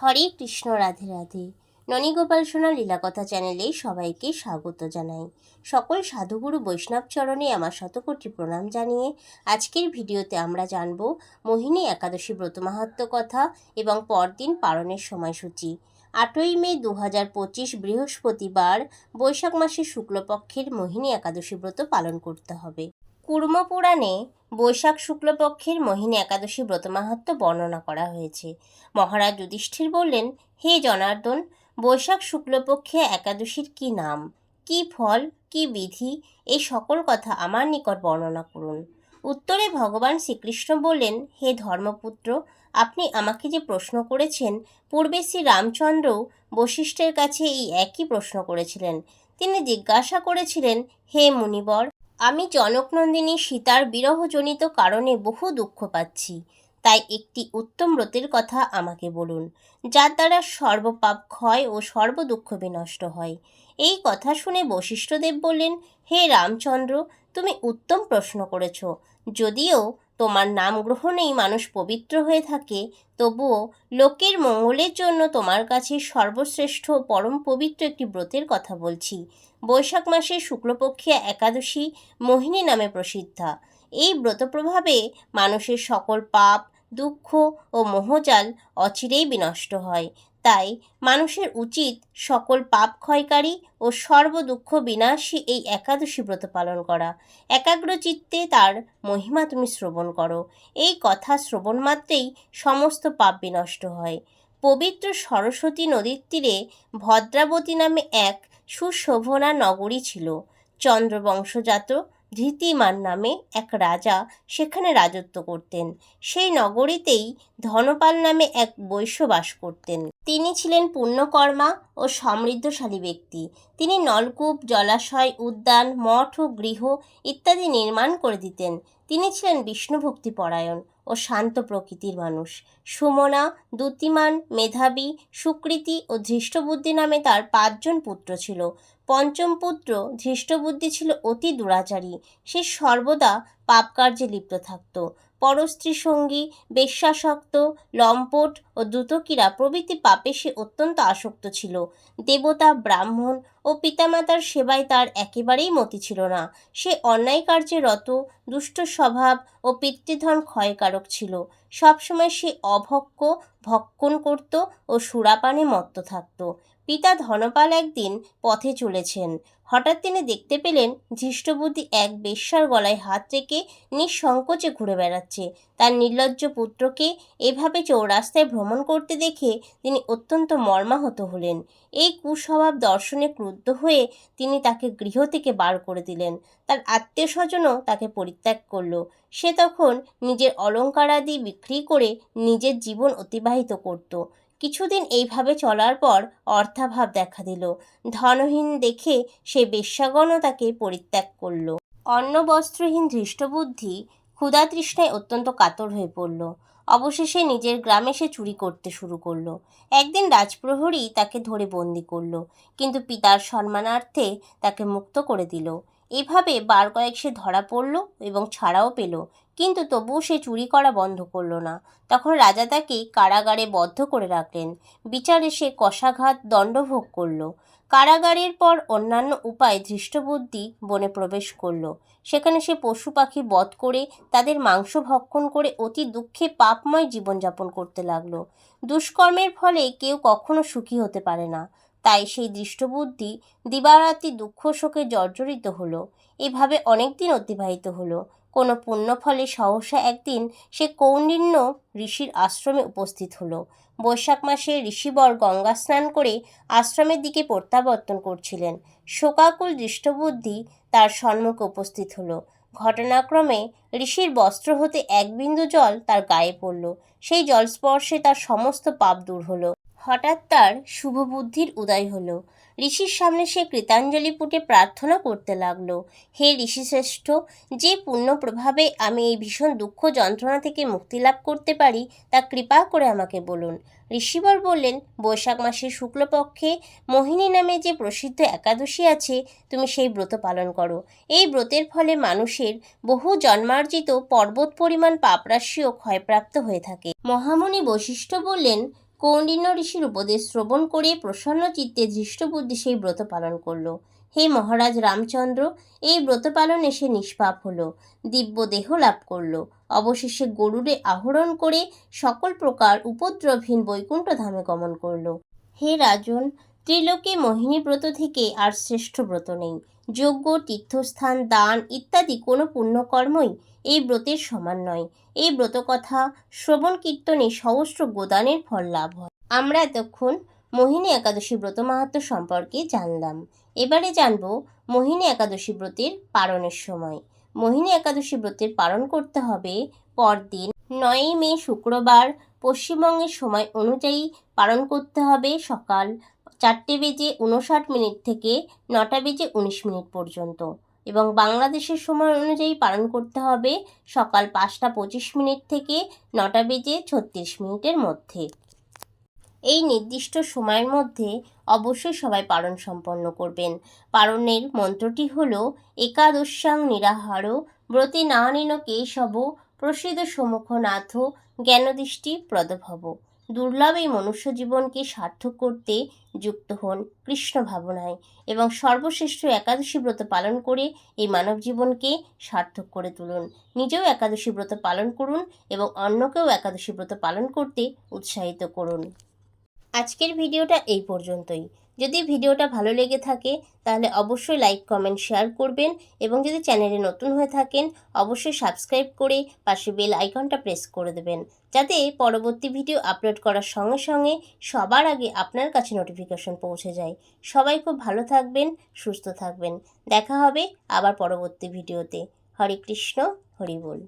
হরে কৃষ্ণ, রাধে রাধে। ননীগোপাল সোনা লীলাকথা চ্যানেলে সবাইকে স্বাগত জানাই। সকল সাধুগুরু বৈষ্ণব চরণে আমার শতকোটি প্রণাম জানিয়ে আজকের ভিডিওতে আমরা জানব মোহিনী একাদশী ব্রত মাহাত্ম্য কথা এবং পরদিন পালনের সময়সূচি। আটই মে দু হাজার পঁচিশ বৃহস্পতিবার বৈশাখ মাসের শুক্লপক্ষের মোহিনী একাদশী ব্রত পালন করতে হবে। কুর্ম পুরাণে বৈশাখ শুক্লপক্ষের মোহিনী একাদশী ব্রত মাহাত্ম্য বর্ণনা করা হয়েছে। মহারাজ যুধিষ্ঠির বললেন, হে জনার্দন, বৈশাখ শুক্লপক্ষে একাদশীর কি নাম? কি ফল? কি বিধি? এই সকল কথা আমার নিকট বর্ণনা করুন। উত্তরে ভগবান শ্রীকৃষ্ণ বললেন, হে ধর্মপুত্র, আপনি আমাকে যে প্রশ্ন করেছেন, পূর্বে শ্রী রামচন্দ্র বশিষ্ঠের কাছে এই একই প্রশ্ন করেছিলেন। তিনি জিজ্ঞাসা করেছিলেন, হে মুনিবর আমি জনকনন্দিনী সীতার বিরহজনিত কারণে বহু দুঃখ পাচ্ছি। তাই একটি উত্তম ব্রতের কথা আমাকে বলুন, যার দ্বারা সর্বপাপ ক্ষয় ও সর্বদুঃখ বিনষ্ট হয়। এই কথা শুনে বশিষ্ঠদেব বললেন, হে রামচন্দ্র, তুমি উত্তম প্রশ্ন করেছ। যদিও তোমার নাম গ্রহণেই মানুষ পবিত্র হয়ে থাকে, তবুও লোকের মঙ্গলের জন্য তোমার কাছে সর্বশ্রেষ্ঠ পরম পবিত্র একটি ব্রতের কথা বলছি। বৈশাখ মাসের শুক্লপক্ষিয়া একাদশী মোহিনী নামে প্রসিদ্ধা। এই ব্রত প্রভাবে মানুষের সকল পাপ, দুঃখ ও মোহজাল অচিরেই বিনষ্ট হয়। তাই মানুষের উচিত সকল পাপ ক্ষয়কারী ও সর্বদুঃখ বিনাশী এই একাদশী ব্রত পালন করা। একাগ্র চিত্তে তার মহিমা তুমি শ্রবণ করো। এই কথা শ্রবণ মাত্রেই সমস্ত পাপ বিনষ্ট হয়। পবিত্র সরস্বতী নদীর তীরে ভদ্রাবতী নামে এক সুশোভনা নগরী ছিল। চন্দ্রবংশজাত ধৃতিমান নামে এক রাজা সেখানে রাজত্ব করতেন। সেই নগরীতেই ধনপাল নামে এক বৈশ্য বাস করতেন। তিনি ছিলেন পুণ্যকর্মা ও সমৃদ্ধশালী ব্যক্তি। তিনি নলকূপ, জলাশয়, উদ্যান, মঠ ও গৃহ ইত্যাদি নির্মাণ করে দিতেন। তিনি ছিলেন বিষ্ণুভক্তি পরায়ণ ও শান্ত প্রকৃতির মানুষ। সুমনা দ্যুতিমান মেধাবী, সুকৃতি ও ধৃষ্টবুদ্ধি নামে তার পাঁচজন পুত্র ছিল। পঞ্চম পুত্র ধৃষ্টবুদ্ধি ছিল অতি দুরাচারী। সে সর্বদা পাপকার্যে লিপ্ত থাকত। পরস্ত্রী সঙ্গী বেশ্যাসক্ত, লম্পট ও দ্রুতকীরা প্রভৃতি পাপে সে অত্যন্ত আসক্ত ছিল। দেবতা, ব্রাহ্মণ ও পিতামাতার সেবায় তার একেবারেই মতি ছিল না। সে অন্যায় কার্যে রত, দুষ্ট স্বভাব ও পিতৃধন ক্ষয়কারক ছিল। সবসময় সে অভক্ষ ভক্ষণ করত ও সুরাপানে মত্ত থাকত। পিতা ধনপাল একদিন পথে চলেছেন। হঠাৎ তিনি দেখতে পেলেন ধৃষ্টবুদ্ধি এক বেশ্যার গলায় হাত রেখে নিঃসংকোচে ঘুরে বেড়াচ্ছে। তার নির্লজ্জ পুত্রকে এভাবে চৌরাস্তায় ভ্রমণ করতে দেখে তিনি অত্যন্ত মর্মাহত হলেন। এই কুস্বভাব দর্শনে ক্রুদ্ধ হয়ে তিনি তাকে গৃহ থেকে বার করে দিলেন। তার আত্মীয় স্বজনও তাকে পরিত্যাগ করল। সে তখন নিজের অলঙ্কারাদি বিক্রি করে নিজের জীবন অতিবাহিত করত। কিছুদিন এইভাবে চলার পর অর্থাভাব দেখা দিল। ধনহীন দেখে সে বেশ্যাগণও তাকে পরিত্যাগ করল। অন্ন, বস্ত্রহীন ধৃষ্টবুদ্ধি ক্ষুধা তৃষ্ণায় অত্যন্ত কাতর হয়ে পড়ল। অবশেষে নিজের গ্রামে সে চুরি করতে শুরু করল। একদিন রাজপ্রহরী তাকে ধরে বন্দি করল, কিন্তু পিতার সম্মানার্থে তাকে মুক্ত করে দিল। এভাবে বার কয়েক সে ধরা পড়ল এবং ছাড়াও পেল। কিন্তু তবুও সে চুরি করা বন্ধ করল না। তখন রাজা তাকে কারাগারে বদ্ধ করে রাখলেন। বিচারে সে কষাঘাত দণ্ডভোগ করল। কারাগারের পর অন্যান্য উপায় ধৃষ্টবুদ্ধি বনে প্রবেশ করল। সেখানে সে পশু পাখি বধ করে তাদের মাংস ভক্ষণ করে অতি দুঃখে পাপময় জীবনযাপন করতে লাগল। দুষ্কর্মের ফলে কেউ কখনো সুখী হতে পারে না। তাই সেই দৃষ্টবুদ্ধি দিবারাতি দুঃখ শোকে জর্জরিত হলো। এভাবে অনেক দিন অতিবাহিত হলো। কোনো পুণ্যফলে সহসা একদিন সে কৌণ্ডিন্য ঋষির আশ্রমে উপস্থিত হলো। বৈশাখ মাসে ঋষিবর গঙ্গা স্নান করে আশ্রমের দিকে প্রত্যাবর্তন করছিলেন। শোকাকুল দৃষ্টবুদ্ধি তার সম্মুখে উপস্থিত হলো। ঘটনাক্রমে ঋষির বস্ত্র হতে এক বিন্দু জল তার গায়ে পড়ল। সেই জল স্পর্শে তার সমস্ত পাপ দূর হলো। হঠাৎ তার শুভ বুদ্ধির উদয় হলো। ঋষির সামনে সে কৃতাঞ্জলি পুটে প্রার্থনা করতে লাগল। হে ঋষিশ্রেষ্ঠ, যে পুণ্য প্রভাবে আমি এই ভীষণ দুঃখ যন্ত্রণা থেকে মুক্তি লাভ করতে পারি, তা কৃপা করে আমাকে বলুন। ঋষিবর বললেন, বৈশাখ মাসের শুক্লপক্ষে মোহিনী নামে যে প্রসিদ্ধ একাদশী আছে, তুমি সেই ব্রত পালন করো। এই ব্রতের ফলে মানুষের বহু জন্মার্জিত পর্বত পরিমাণ পাপরাশিও ক্ষয়প্রাপ্ত হয়ে থাকে। মহামুনি বৈশিষ্ট্য বললেন কৌন্ডিন্য ঋষির উপদেশ শ্রবণ করে প্রসন্ন চিত্তে ধৃষ্টবুদ্ধি সেই ব্রত পালন করল। হে মহারাজ রামচন্দ্র, এই ব্রত পালন এসে নিষ্পাপ হলো, দিব্য দেহ লাভ করল। অবশেষে গরুরে আহরণ করে সকল প্রকার উপদ্রবহীন বৈকুণ্ঠ ধামে গমন করল। হে রাজন ত্রিলোকে মোহিনী ব্রত থেকে আর শ্রেষ্ঠ ব্রত নেই। যজ্ঞ, তীর্থস্থান, দান ইত্যাদি কোনো পুণ্যকর্মই এই ব্রতের সমান নয়। এই ব্রত কথা শ্রবণ কীর্তনে সহস্র গোদানের ফল লাভ হয়। আমরা এতক্ষণ মোহিনী একাদশী ব্রত মাহাত্ম সম্পর্কে জানলাম। এবারে জানব মোহিনী একাদশী ব্রতের পালনের সময়। মোহিনী একাদশী ব্রতের পালন করতে হবে পরদিন নয়ই মে শুক্রবার। পশ্চিমবঙ্গের সময় অনুযায়ী পালন করতে হবে সকাল চারটে বেজে উনষাট মিনিট থেকে নটা বেজে উনিশ মিনিট পর্যন্ত এবং বাংলাদেশের সময় অনুযায়ী পালন করতে হবে সকাল পাঁচটা পঁচিশ মিনিট থেকে নটা বেজে ছত্রিশ মিনিটের মধ্যে। এই নির্দিষ্ট সময়ের মধ্যে অবশ্যই সবাই পালন সম্পন্ন করবেন। পালনের মন্ত্রটি হল, একাদশ্যাং নিরাহার ব্রতে নিন কেশব প্রসিদ্ধ সমুখ নাথ জ্ঞানদৃষ্টি প্রদভব। দুর্লভ এই মনুষ্য জীবনকে সার্থক করতে যুক্ত হন কৃষ্ণ ভাবনায় এবং সর্বশ্রেষ্ঠ একাদশী ব্রত পালন করে এই মানব জীবনকে সার্থক করে তুলুন। নিজেও একাদশী ব্রত পালন করুন এবং অন্যকেও একাদশী ব্রত পালন করতে উৎসাহিত করুন। আজকের ভিডিওটা এই পর্যন্তই। যদি ভিডিওটা ভালো লেগে থাকে, তাহলে অবশ্যই লাইক কমেন্ট শেয়ার করবেন এবং যদি চ্যানেলে নতুন হয়ে থাকেন, অবশ্যই সাবস্ক্রাইব করে পাশে বেল আইকনটা প্রেস করে দেবেন, যাতে পরবর্তী ভিডিও আপলোড করার সঙ্গে সঙ্গে সবার আগে আপনার কাছে নোটিফিকেশন পৌঁছে যায়। সবাই খুব ভালো থাকবেন, সুস্থ থাকবেন। দেখা হবে আবার পরবর্তী ভিডিওতে হরে কৃষ্ণ, হরি বল।